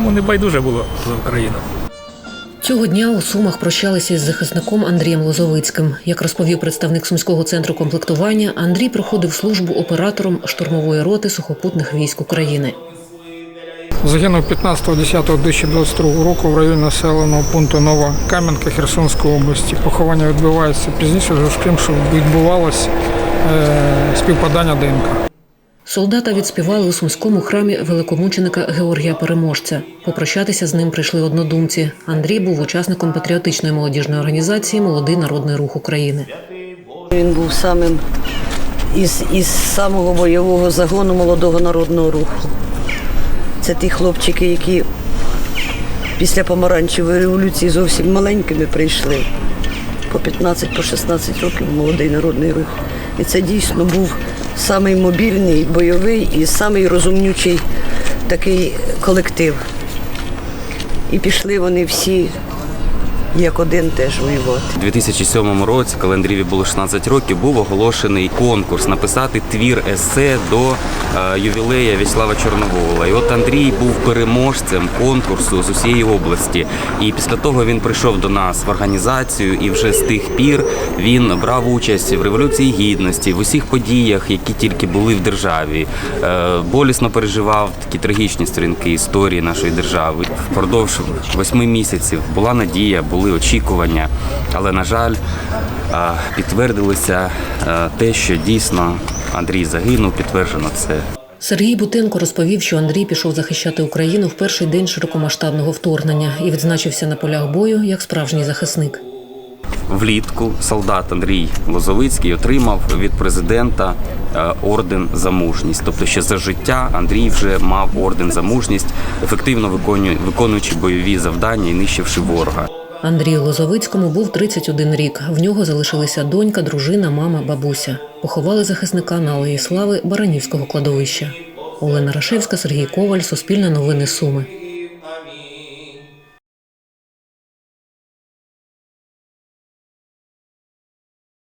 йому не байдуже було за Україну. Цього дня у Сумах прощалися із захисником Андрієм Лозовицьким. Як розповів представник сумського центру комплектування, Андрій проходив службу оператором штурмової роти сухопутних військ України. Загинув 15.10.2022 року в районі населеного пункту Нова Кам'янка Херсонської області. Поховання відбувається пізніше, з тим, що відбувалось е, співпадання ДНК. Солдата відспівали у сумському храмі великомученика Георгія Переможця. Попрощатися з ним прийшли однодумці. Андрій був учасником патріотичної молодіжної організації Молодий народний рух України. Він був самим із, із самого бойового загону молодого народного руху. Це ті хлопчики, які після помаранчевої революції зовсім маленькими прийшли. По 15, по 16 років молодий народний рух. І це дійсно був самий мобільний, бойовий і самий розумнючий такий колектив. І пішли вони всі як один теж воювати. У 2007 році, коли Андрієві було 16 років, був оголошений конкурс написати твір есе до е, ювілея В'ячеслава Чорновола. І от Андрій був переможцем конкурсу з усієї області. І після того він прийшов до нас в організацію, і вже з тих пір він брав участь в революції гідності, в усіх подіях, які тільки були в державі. Е, Болісно переживав такі трагічні сторінки історії нашої держави. Впродовж восьми місяців була надія, були очікування, але на жаль, підтвердилося те, що дійсно Андрій загинув. Підтверджено це. Сергій Бутенко розповів, що Андрій пішов захищати Україну в перший день широкомасштабного вторгнення і відзначився на полях бою як справжній захисник. Влітку солдат Андрій Лозовицький отримав від президента е, орден за мужність. Тобто, ще за життя Андрій вже мав орден за мужність, ефективно виконуючи бойові завдання і нищивши ворога. Андрію Лозовицькому був 31 рік. В нього залишилися донька, дружина, мама, бабуся. Поховали захисника на Алеї Слави Баранівського кладовища. Олена Рашевська, Сергій Коваль, Суспільне новини Суми.